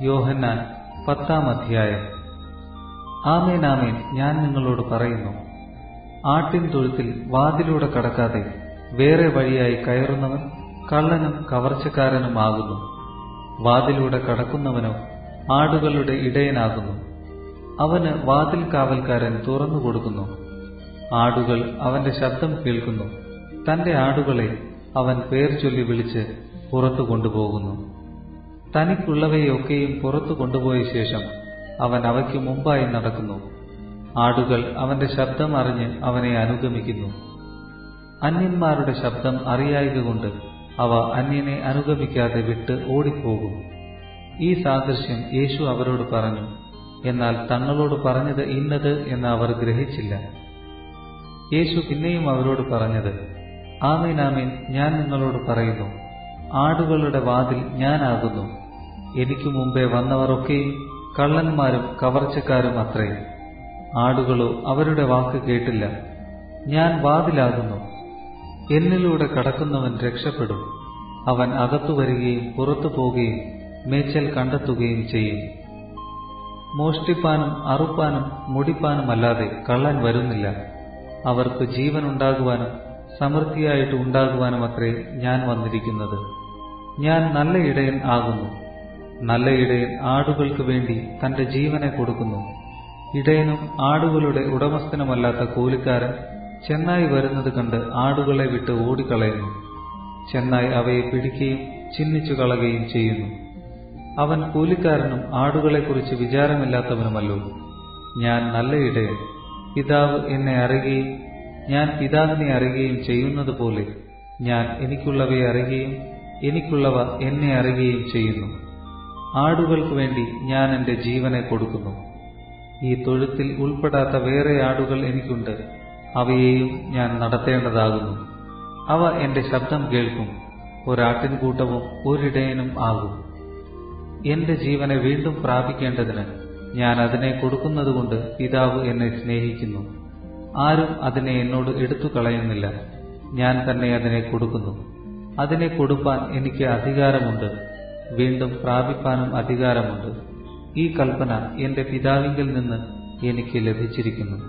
യോഹന്നാൻ പത്താം അധ്യായം. ആമേൻ ആമേൻ. ഞാൻ നിങ്ങളോട് പറയുന്നു ആട്ടിൻ തൊഴുത്തിൽ വാതിലൂടെ കടക്കാതെ വേറെ വഴിയായി കയറുന്നവൻ കള്ളനും കവർച്ചക്കാരനുമാകുന്നു വാതിലൂടെ കടക്കുന്നവനോ ആടുകളുടെ ഇടയനാകുന്നു. അവന് വാതിൽ കാവൽക്കാരൻ തുറന്നു കൊടുക്കുന്നു. ആടുകൾ അവന്റെ ശബ്ദം കേൾക്കുന്നു. തന്റെ ആടുകളെ അവൻ പേർ ചൊല്ലി വിളിച്ച് പുറത്തു കൊണ്ടുപോകുന്നു. തനിക്കുള്ളവയൊക്കെയും പുറത്തു കൊണ്ടുപോയ ശേഷം അവൻ അവയ്ക്ക് മുമ്പായി നടക്കുന്നു. ആടുകൾ അവന്റെ ശബ്ദം അറിഞ്ഞ് അവനെ അനുഗമിക്കുന്നു. അന്യന്മാരുടെ ശബ്ദം അറിയായതുകൊണ്ട് അവ അന്യനെ അനുഗമിക്കാതെ വിട്ട് ഓടിപ്പോകും. ഈ സാദൃശ്യം യേശു അവരോട് പറഞ്ഞു എന്നാൽ തങ്ങളോട് പറഞ്ഞത് ഇന്നത് എന്ന് അവർ ഗ്രഹിച്ചില്ല. യേശു പിന്നെയും അവരോട് പറഞ്ഞത് ആമീൻ ആമീൻ ഞാൻ നിങ്ങളോട് പറയുന്നു. ആടുകളുടെ വാതിൽ ഞാനാകുന്നു. എനിക്ക് മുമ്പേ വന്നവർ ഒക്കെയും കള്ളന്മാരും കവർച്ചക്കാരും അത്രേ. ആടുകളോ അവരുടെ വാക്ക് കേട്ടില്ല. ഞാൻ വാതിലാകുന്നു. എന്നിലൂടെ കടക്കുന്നവൻ രക്ഷപ്പെടും. അവൻ അകത്തു വരികയും പുറത്തു പോകുകയും മേച്ചൽ കണ്ടെത്തുകയും ചെയ്യും. മോഷ്ടിപ്പാനും അറുപ്പാനും മുടിപ്പാനുമല്ലാതെ കള്ളൻ വരുന്നില്ല. അവർക്ക് ജീവൻ ഉണ്ടാകുവാനും സമൃദ്ധിയായിട്ട് ഉണ്ടാകുവാനും അത്രേ ഞാൻ വന്നിരിക്കുന്നത്. ഞാൻ നല്ല ഇടയൻ ആകുന്നു. നല്ല ഇടയൻ ആടുകൾക്ക് വേണ്ടി തന്റെ ജീവനെ കൊടുക്കുന്നു. ഇടയനും ആടുകളുടെ ഉടമസ്ഥനുമല്ലാത്ത കൂലിക്കാരൻ ചെന്നായി വരുന്നത് കണ്ട് ആടുകളെ വിട്ട് ഓടിക്കളയുന്നു. ചെന്നായി അവയെ പിടിക്കുകയും ചിഹ്നിച്ചു കളയുകയും ചെയ്യുന്നു. അവൻ കൂലിക്കാരനും ആടുകളെക്കുറിച്ച് വിചാരമില്ലാത്തവനുമല്ലോ. ഞാൻ നല്ല ഇടയൻ പിതാവ് എന്നെ അറിയുകയും ഞാൻ പിതാവിനെ അറിയുകയും ചെയ്യുന്നത് പോലെ ഞാൻ എനിക്കുള്ളവയെ അറിയുകയും എനിക്കുള്ളവ എന്നെ അറിയുകയും ചെയ്യുന്നു. ആടുകൾക്ക് വേണ്ടി ഞാൻ എന്റെ ജീവനെ കൊടുക്കുന്നു. ഈ തൊഴുത്തിൽ ഉൾപ്പെടാത്ത വേറെ ആടുകൾ എനിക്കുണ്ട്. അവയെയും ഞാൻ നടത്തേണ്ടതാകുന്നു. അവ എന്റെ ശബ്ദം കേൾക്കും. ഒരാട്ടിൻകൂട്ടവും ഒരിടയനും ആകും. എന്റെ ജീവനെ വീണ്ടും പ്രാപിക്കേണ്ടതിന് ഞാൻ അതിനെ കൊടുക്കുന്നതുകൊണ്ട് പിതാവ് എന്നെ സ്നേഹിക്കുന്നു. ആരും അതിനെ എന്നോട് എടുത്തു കളയുന്നില്ല ഞാൻ തന്നെ അതിനെ കൊടുക്കുന്നു. അതിനെ കൊടുപ്പാൻ എനിക്ക് അധികാരമുണ്ട്. വീണ്ടും പ്രാപിപ്പാനും അധികാരമുണ്ട്. ഈ കൽപ്പന എന്റെ പിതാവിങ്കിൽ നിന്ന് എനിക്ക് ലഭിച്ചിരിക്കുന്നു.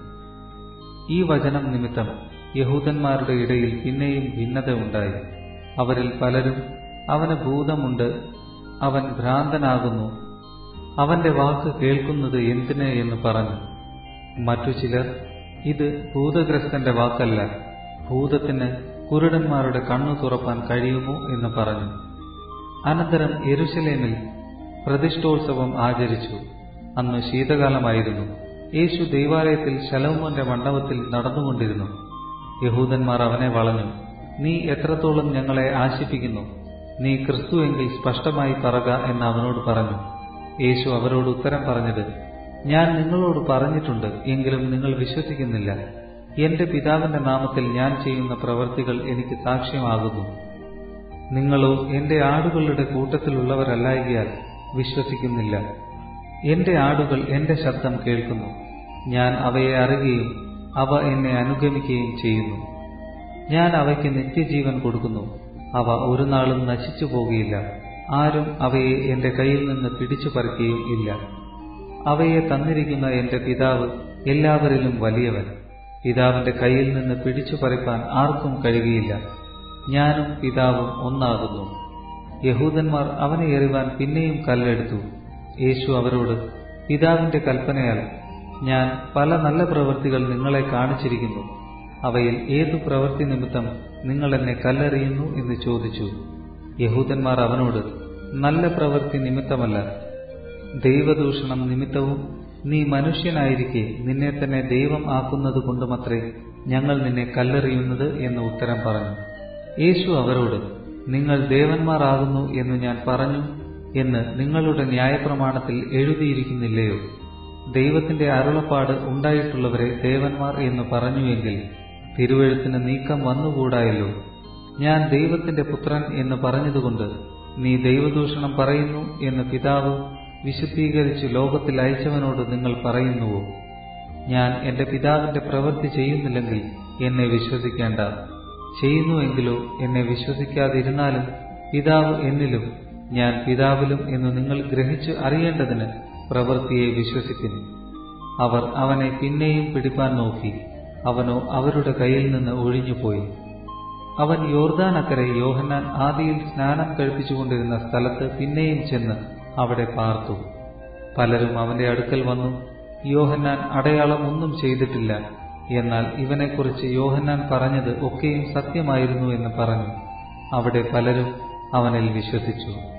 ഈ വചനം നിമിത്തം യഹൂദന്മാരുടെ ഇടയിൽ പിന്നെയും ഭിന്നത ഉണ്ടായി. അവരിൽ പലരും അവന് ഭൂതമുണ്ട് അവൻ ഭ്രാന്തനാകുന്നു അവന്റെ വാക്ക് കേൾക്കുന്നത് എന്തിന് എന്ന് പറഞ്ഞു. മറ്റു ചിലർ ഇത് ഭൂതഗ്രസ്തന്റെ വാക്കല്ല ഭൂതത്തിന് കുരുടന്മാരുടെ കണ്ണു തുറപ്പാൻ കഴിയുമോ? എന്ന് പറഞ്ഞു. അനന്തരം യെരുശലേമിൽ പ്രതിഷ്ഠോത്സവം ആചരിച്ചു. അന്ന് ശീതകാലമായിരുന്നു. യേശു ദൈവാലയത്തിൽ ശലോമോന്റെ മണ്ഡപത്തിൽ നടന്നുകൊണ്ടിരുന്നു. യഹൂദന്മാർ അവനെ വളഞ്ഞു. നീ എത്രത്തോളം ഞങ്ങളെ ആശിപ്പിക്കുന്നു? നീ ക്രിസ്തുവെങ്കിൽ സ്പഷ്ടമായി പറക എന്ന് അവനോട് പറഞ്ഞു. യേശു അവരോട് ഉത്തരം പറഞ്ഞത് ഞാൻ നിങ്ങളോട് പറഞ്ഞിട്ടുണ്ട് എങ്കിലും നിങ്ങൾ വിശ്വസിക്കുന്നില്ല. എന്റെ പിതാവിന്റെ നാമത്തിൽ ഞാൻ ചെയ്യുന്ന പ്രവൃത്തികൾ എനിക്ക് സാക്ഷ്യമാകുന്നു. നിങ്ങളോ എന്റെ ആടുകളുടെ കൂട്ടത്തിലുള്ളവരല്ലായകയാൽ വിശ്വസിക്കുന്നില്ല. എന്റെ ആടുകൾ എന്റെ ശബ്ദം കേൾക്കുന്നു. ഞാൻ അവയെ അറിയുകയും അവ എന്നെ അനുഗമിക്കുകയും ചെയ്യുന്നു. ഞാൻ അവയ്ക്ക് നിത്യജീവൻ കൊടുക്കുന്നു. അവ ഒരു നാളും നശിച്ചു പോകുകയില്ല ആരും അവയെ എന്റെ കയ്യിൽ നിന്ന് പിടിച്ചു പറിക്കുകയും ഇല്ല. അവയെ തന്നിരിക്കുന്ന എന്റെ പിതാവ് എല്ലാവരിലും വലിയവൻ. പിതാവിന്റെ കയ്യിൽ നിന്ന് പിടിച്ചു പറിപ്പാൻ ആർക്കും കഴിയുകയില്ല. ഞാനും പിതാവും ഒന്നാകുന്നു. യഹൂദന്മാർ അവനെ എറിവാൻ പിന്നെയും കല്ലെടുത്തു. യേശു അവരോട് പിതാവിന്റെ കൽപ്പനയാൽ ഞാൻ പല നല്ല പ്രവൃത്തികൾ നിങ്ങളെ കാണിച്ചിരിക്കുന്നു. അവയിൽ ഏതു പ്രവൃത്തി നിമിത്തം നിങ്ങൾ എന്നെ കല്ലെറിയുന്നു? എന്ന് ചോദിച്ചു. യഹൂദന്മാർ അവനോട് നല്ല പ്രവൃത്തി നിമിത്തമല്ല. ദൈവദൂഷണം നിമിത്തവും നീ മനുഷ്യനായിരിക്കെ നിന്നെ തന്നെ ദൈവം ആക്കുന്നത് കൊണ്ടുമത്രേ ഞങ്ങൾ നിന്നെ കല്ലെറിയുന്നത് എന്ന് ഉത്തരം പറഞ്ഞു. യേശു അവരോട് നിങ്ങൾ ദേവന്മാരാകുന്നു എന്ന് ഞാൻ പറഞ്ഞു എന്ന് നിങ്ങളുടെ ന്യായപ്രമാണത്തിൽ എഴുതിയിരിക്കുന്നില്ലയോ? ദൈവത്തിന്റെ അരുളപ്പാട് ഉണ്ടായിട്ടുള്ളവരെ ദേവന്മാർ എന്ന് പറഞ്ഞുവെങ്കിൽ തിരുവഴുത്തിന് നീക്കം വന്നുകൂടായല്ലോ. ഞാൻ ദൈവത്തിന്റെ പുത്രൻ എന്ന് പറഞ്ഞതുകൊണ്ട് നീ ദൈവദൂഷണം പറയുന്നു എന്ന് പിതാവ് വിശുദ്ധീകരിച്ച് ലോകത്തിൽ അയച്ചവനോട് നിങ്ങൾ പറയുന്നുവോ? ഞാൻ എന്റെ പിതാവിന്റെ പ്രവൃത്തി ചെയ്യുന്നില്ലെങ്കിൽ എന്നെ വിശ്വസിക്കേണ്ട. ചെയ്യുന്നുവെങ്കിലോ എന്നെ വിശ്വസിക്കാതിരുന്നാലും പിതാവ് എന്നിലും ഞാൻ പിതാവിലും എന്ന് നിങ്ങൾ ഗ്രഹിച്ചു അറിയേണ്ടതിന് പ്രവൃത്തിയെ വിശ്വസിക്കുന്നു. അവർ അവനെ പിന്നെയും പിടിപ്പാൻ നോക്കി. അവനോ അവരുടെ കയ്യിൽ നിന്ന് ഒഴിഞ്ഞുപോയി. അവൻ യോർദാനക്കരെ യോഹന്നാൻ ആദിയിൽ സ്നാനം കഴിപ്പിച്ചുകൊണ്ടിരുന്ന സ്ഥലത്ത് പിന്നെയും ചെന്ന് അവിടെ പാർത്തു. പലരും അവന്റെ അടുക്കൽ വന്നു. യോഹന്നാൻ അടയാളം ഒന്നും ചെയ്തിട്ടില്ല. എന്നാൽ ഇവനെക്കുറിച്ച് യോഹന്നാൻ പറഞ്ഞത് ഒക്കെയും സത്യമായിരുന്നു എന്ന് പറഞ്ഞു. അവിടെ പലരും അവനിൽ വിശ്വസിച്ചു.